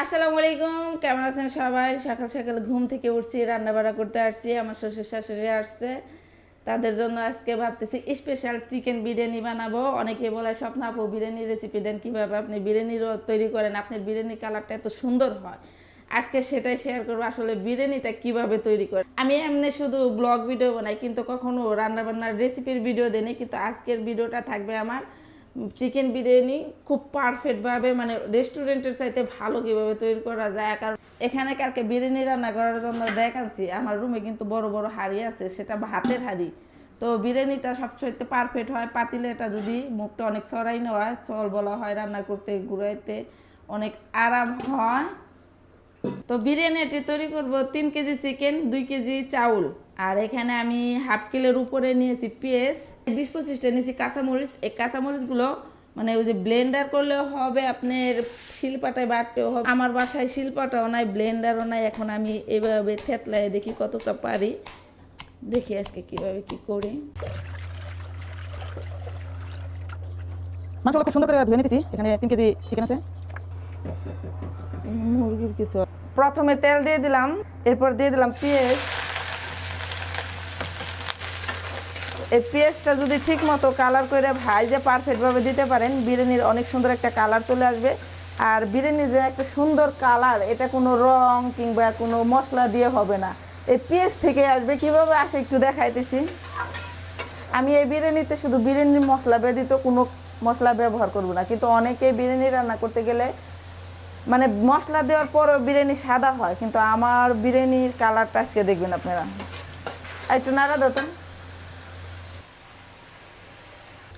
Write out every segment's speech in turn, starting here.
আসসালামু আলাইকুম, কেমন আছেন সবাই? সকাল সকাল ঘুম থেকে উঠছি রান্না বাড়া করতে আসছি, আমার শ্বশুর শাশুড়ি আসছে। তাদের জন্য আজকে ভাবতেছি স্পেশাল চিকেন বিরিয়ানি বানাবো। অনেকে বলে, স্বপ্ন আপু, বিরিয়ানি রেসিপি দেন কীভাবে? আপনি বিরিয়ানি তৈরি করেন, আপনার বিরিয়ানি কালারটা এত সুন্দর হয়। আজকে সেটাই শেয়ার করব, আসলে বিরিয়ানিটা কীভাবে তৈরি করে আমি এমনি শুধু ব্লগ ভিডিও বানাই, কিন্তু কখনো রান্না বান্নার রেসিপির ভিডিও দেনি কিন্তু আজকের ভিডিওটা থাকবে আমার। চিকেন বিরিয়ানি খুব পারফেক্টভাবে মানে রেস্টুরেন্টের চাইতে ভালো কীভাবে তৈরি করা যায়, কারণ এখানে কালকে বিরিয়ানি রান্না করার জন্য দেখাচ্ছি আমার রুমে কিন্তু বড় বড় হাঁড়ি আছে, সেটা ভাতের হাঁড়ি। তো বিরিয়ানিটা সবচেয়ে পারফেক্ট হয়, পাতিলেটা যদি মুখটা অনেক সরাই নেওয়া হয় সল বলা হয় রান্না করতে, ঘুরাইতে, অনেক আরাম হয়। তো বিরিয়ানিটি তৈরি করব তিন কেজি চিকেন, দুই কেজি চাউল, আর এখানে আমি হাফ কিলোর উপরে নিয়েছি পেঁয়াজ বিশ পঁচিশটা নিয়েছি কাঁচামরিচ। এই কাঁচামরিচগুলো মানে ওই যে ব্লেন্ডার করলেও হবে আপনার শিলপাটায় বাটতেও হবে। আমার বাসায় শিলপাটাও নাই ব্লেন্ডারও নাই। এখন আমি এভাবে থেতলায় দেখি কতটা পারি। দেখি আজকে কীভাবে কি করি। মাংসগুলো খুব সুন্দর করে ধুয়ে নিতেছি। এখানে তিন কেজি চিকেন আছে। মুরগির কিছু। প্রথমে তেল দিয়ে দিলাম এরপর দিয়ে দিলাম পেঁয়াজ। এই পেঁয়াজটা যদি ঠিক মতো কালার করে ভাইজে পারফেক্টভাবে দিতে পারেন, বিরিয়ানির অনেক সুন্দর একটা কালার চলে আসবে। আর বিরিয়ানির যে একটা সুন্দর কালার এটা কোনো রং কিংবা কোনো মশলা দিয়ে হবে না। এই পেঁয়াজ থেকে আসবে, কীভাবে আসে একটু দেখাইতেছি। আমি এই বিরিয়ানিতে শুধু বিরিয়ানির মশলা ব্যতীত কোনো মশলা ব্যবহার করব না, কিন্তু অনেকে বিরিয়ানি রান্না করতে গেলে মানে মশলা দেওয়ার পরও বিরিয়ানি সাদা হয়, কিন্তু আমার বিরিয়ানির কালারটা আজকে দেখবেন আপনারা। একটু নাড়া দতেন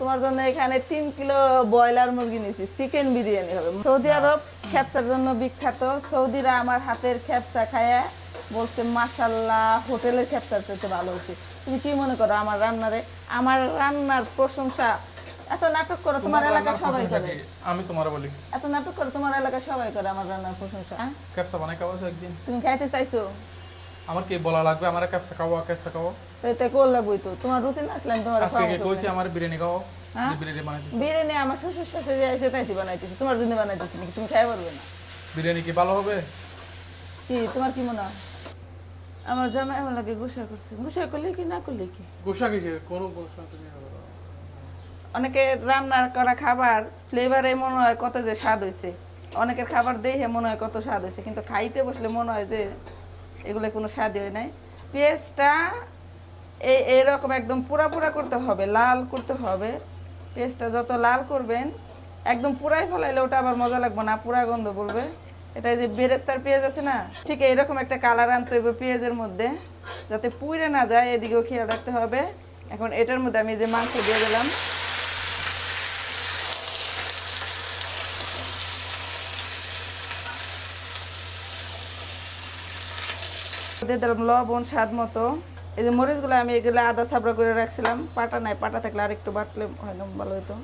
তোমার জন্য এখানে তিন কিলো ব্রয়লার মুরগি নিয়েছি চিকেন বিরিয়ানি হবে। সৌদি আরব খ্যাপসার জন্য বিখ্যাত। সৌদিরা আমার হাতের খ্যাপসা খায় বলছে মাসাল্লাহ হোটেলের খ্যাপসার চাইতে ভালো হচ্ছে। তুমি কি মনে করো আমার রান্নারে? আমার রান্নার প্রশংসা এত নাটক করো তোমার এলাকার সবাই করে। আমি তোমার বলি। এত নাটক করে তোমার এলাকার সবাই করে আমার রান্নার প্রশংসা। হ্যাঁ? বানাই খাওয়া একদিন। তুমি খাইতে চাইছো? আমার কি বলা লাগবে? আমার ক্যাপসা খাওয়া ক্যাপসা খাওয়া এতে করলে বই তো। তোমার রুচি না আসলে আমি তোমার আজকে কি কইছি আমার বিরিয়ানি খাওয়া হ্যাঁ? বিরিয়ানি বানাইছি বিরিয়ানি আমার শ্বশুর শাশুড়ি এসে তাইছি বানাইতেছি। তোমার জন্য বানাইতেছি নাকি? তুমি খাই পারবে না। বিরিয়ানি কি ভালো হবে? কি তোমার কি মনে হয়? আমার জামাই আমার লাগে গুসা করছে। গুসা করলে কি না করলে কি? গোসা কি কোন গোসা তুমি অনেকে রান্নার করা খাবার ফ্লেভারে মনে হয় কত যে স্বাদ হয়েছে অনেকের খাবার দেখে মনে হয় কত স্বাদ হয়েছে কিন্তু খাইতে বসলে মনে হয় যে এগুলো কোনো স্বাদই হয় নাই। পেঁয়াজটা এই এরকম একদম পুরা পুরা করতে হবে, লাল করতে হবে। পেঁয়াজটা যত লাল করবেন, একদম পুরাই ফলাইলে ওটা আবার মজা লাগবে না, পুরা গন্ধ বলবে এটা যে বেরেস্তার পেঁয়াজ আছে না, ঠিক এরকম একটা কালার আনতে হবে পেঁয়াজের মধ্যে, যাতে পুড়ে না যায়, এদিকেও খেয়াল রাখতে হবে। এখন এটার মধ্যে আমি যে মাংস দিয়ে দিলাম। দিয়ে দিলাম লবণ, স্বাদ মতো। এই যে মরিচগুলো আমি এগুলো আদা ছাবড়া করে রাখছিলাম। পাটা নাই, পাটা থাকলে আর একটু বাটলে হয়তো ভালো হতো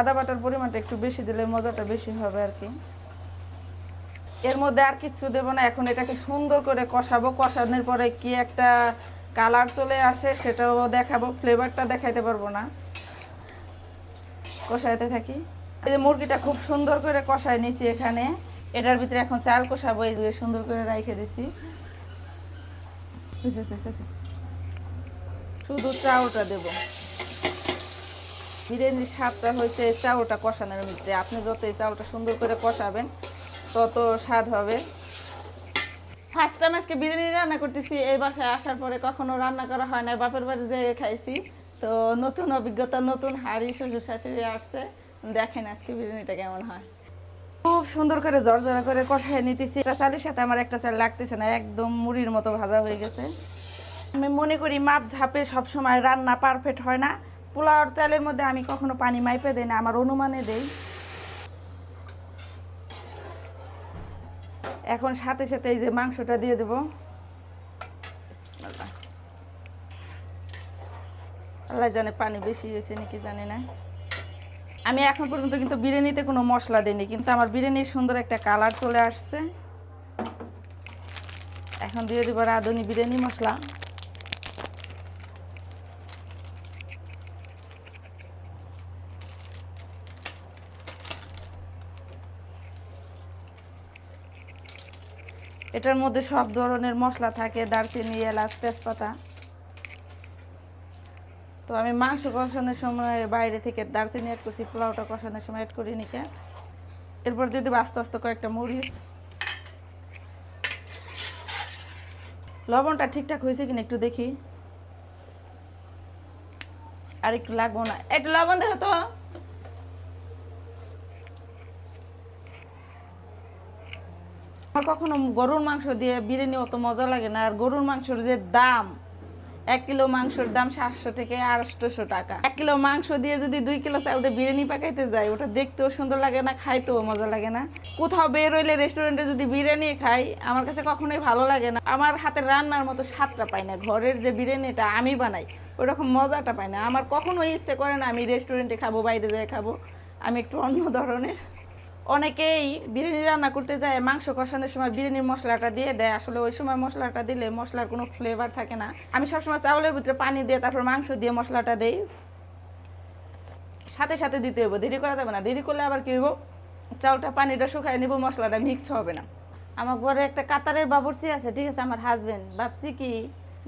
আদা বাটার পরিমাণটা একটু বেশি দিলে মজাটা বেশি হবে আর কি। এর মধ্যে আর কিছু দেবো না, এখন এটাকে সুন্দর করে কষাবো। কষানোর পরে কি একটা কালার চলে আসে সেটাও দেখাবো, ফ্লেভারটা দেখাইতে পারব না। কষাইতে থাকি। এই যে মুরগিটা খুব সুন্দর করে কষাই নিছি এখানে। এটার ভিতরে এখন চাল কষাবো, এই সুন্দর করে রাইখে দিছি। শুধু চাউটা দেব। বিরিয়ানির স্বাদটা হয়েছে চাউটা কষানোর ভিতরে। আপনি যত এই চাউলটা সুন্দর করে কষাবেন, তত স্বাদ হবে। ফার্স্ট টাইম আজকে বিরিয়ানি রান্না করতেছি, এই বাসায় আসার পরে কখনো রান্না করা হয় না বাপের বাড়ি যেয়ে খাইছি। তো নতুন অভিজ্ঞতা, নতুন হাড়ি, শ্বশুর শাশুড়ি আসছে। দেখেন আজকে বিরিয়ানিটা কেমন হয়। সুন্দর করে জর্জরা করে কষায় নিতেছি। একটা চালের সাথে আমার একটা চাল লাগতেছে না, একদম মুড়ির মতো ভাজা হয়ে গেছে। আমি মনে করি মাপ ঝাপে সবসময় রান্না পারফেক্ট হয় না। পোলাওর চালের মধ্যে আমি কখনো পানি মাইপে দেই না, আমার অনুমানে দেই। এখন সাথে সাথে এই যে মাংসটা দিয়ে দেবো। আল্লাহ জানে পানি বেশি হয়েছে নাকি জানি না। আমি এখন পর্যন্ত কিন্তু বিরিয়ানিতে কোনো মশলা দিইনি, কিন্তু আমার বিরিয়ানির সুন্দর একটা কালার চলে আসছে। এখন দিয়ে দেবো রাঁধুনি বিরিয়ানি মশলা। এটার মধ্যে সব ধরনের মশলা থাকে, দারচিনি, এলাচ, তেজপাতা। তো আমি মাংস কষানোর সময় বাইরে থেকে দারচিনি অ্যাড করছি, পোলাওটা কষানোর সময় অ্যাড করি নিকে এরপর দিয়ে দেবো আস্তে আস্তে কয়েকটা মরিচ। লবণটা ঠিকঠাক হয়েছে কিনা একটু দেখি। আর একটু লাগবো না। একটু লবণ দেখো তো। কখনো গরুর মাংস দিয়ে বিরিয়ানি অত মজা লাগে না। আর গরুর মাংসের যে দাম এক কিলো মাংসের দাম সাতশো থেকে আটশোশো টাকা। এক কিলো মাংস দিয়ে যদি দুই কিলো চাল দিয়ে বিরিয়ানি পাকাইতে যাই, ওটা দেখতেও সুন্দর লাগে না, খাইতেও মজা লাগে না। কোথাও বের হইলে রেস্টুরেন্টে যদি বিরিয়ানি খাই, আমার কাছে কখনোই ভালো লাগে না। আমার হাতের রান্নার মতো স্বাদটা পাই না। ঘরের যে বিরিয়ানিটা আমি বানাই, ওরকম মজাটা পাই না। আমার কখনোই ইচ্ছে করে না আমি রেস্টুরেন্টে খাব, বাইরে যেয়ে খাব। আমি একটু অন্য ধরনের। অনেকেই বিরিয়ানি রান্না করতে যায়, মাংস কষানোর সময় বিরিয়ানির মশলাটা দিয়ে দেয়। আসলে ওই সময় মশলাটা দিলে মশলার কোনো ফ্লেভার থাকে না। আমি সবসময় চাউলের ভিতরে পানি দিয়ে, তারপর মাংস দিয়ে মশলাটা দেই। সাথে সাথে দিতে হইব, দেরি করা যাবে না। দেরি করলে আবার কি হইব? চাউলটা পানিটা শুকাই নিব, মশলাটা মিক্স হবে না। আমার ঘরে একটা কাতারের বাবুর্চি আছে, ঠিক আছে? আমার হাজবেন্ড ভাবছি কি,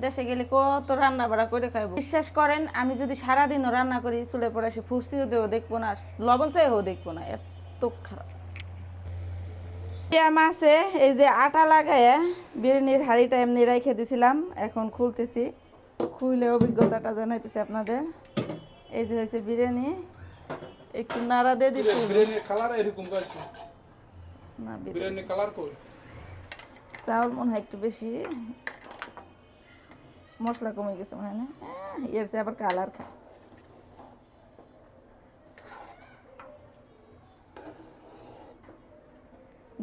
দেশে গেলে কত রান্না বাড়া করে খাইবো। বিশ্বাস করেন, আমি যদি সারাদিনও রান্না করি, চুলে পড়ে সে ফুসিও দেও দেখব না, লবণ চাইও দেখব না। এত খারাপ। মাছে এই যে আটা লাগায় বিরিয়ানির হাঁড়িটা এমনি রেখে দিছিলাম এখন খুলতেছি। খুলে অভিজ্ঞতাটা জানাইতেছি আপনাদের। এই যে হয়েছে বিরিয়ানি একটু নাড়া দিয়ে দিচ্ছি কালার এরকম না বিরিয়ানি কালার কই? চাউল মনে হয় একটু বেশি। মশলা কমে গেছে মনে হয় না? এর আবার কালার খায়।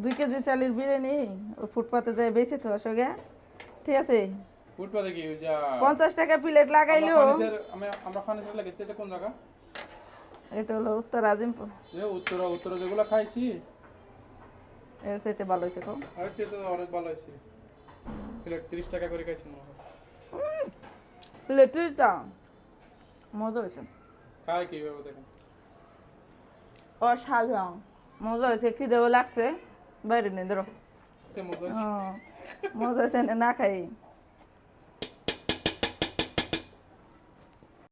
দুই কেজি চালের বিরিয়ানি ও ফুটপাতে যায় বেশি তো সঙ্গে ঠিক আছে? ফুটপাতে কি যা পঞ্চাশ টাকা প্লেট লাগাইলেও আমরা ফার্নিচার লাগাইছি এটা কোন জায়গা? এটা হলো উত্তর আজিমপুর। যে উত্তরা উত্তরা যেগুলো খাইছি। এর চাইতে ভালো হয়েছে তো আর চেয়ে তো অনেক ভালো হয়েছে। প্লেট তিরিশ টাকা করে খাইছি মনে। প্লেট ত্রিশ টাকা মজা হয়েছে। খাই কীভাবে দেখেন অসাধারণ। মজা হয়েছে খিদেও লাগছে। বাইরে নিয়ে ধরো এতে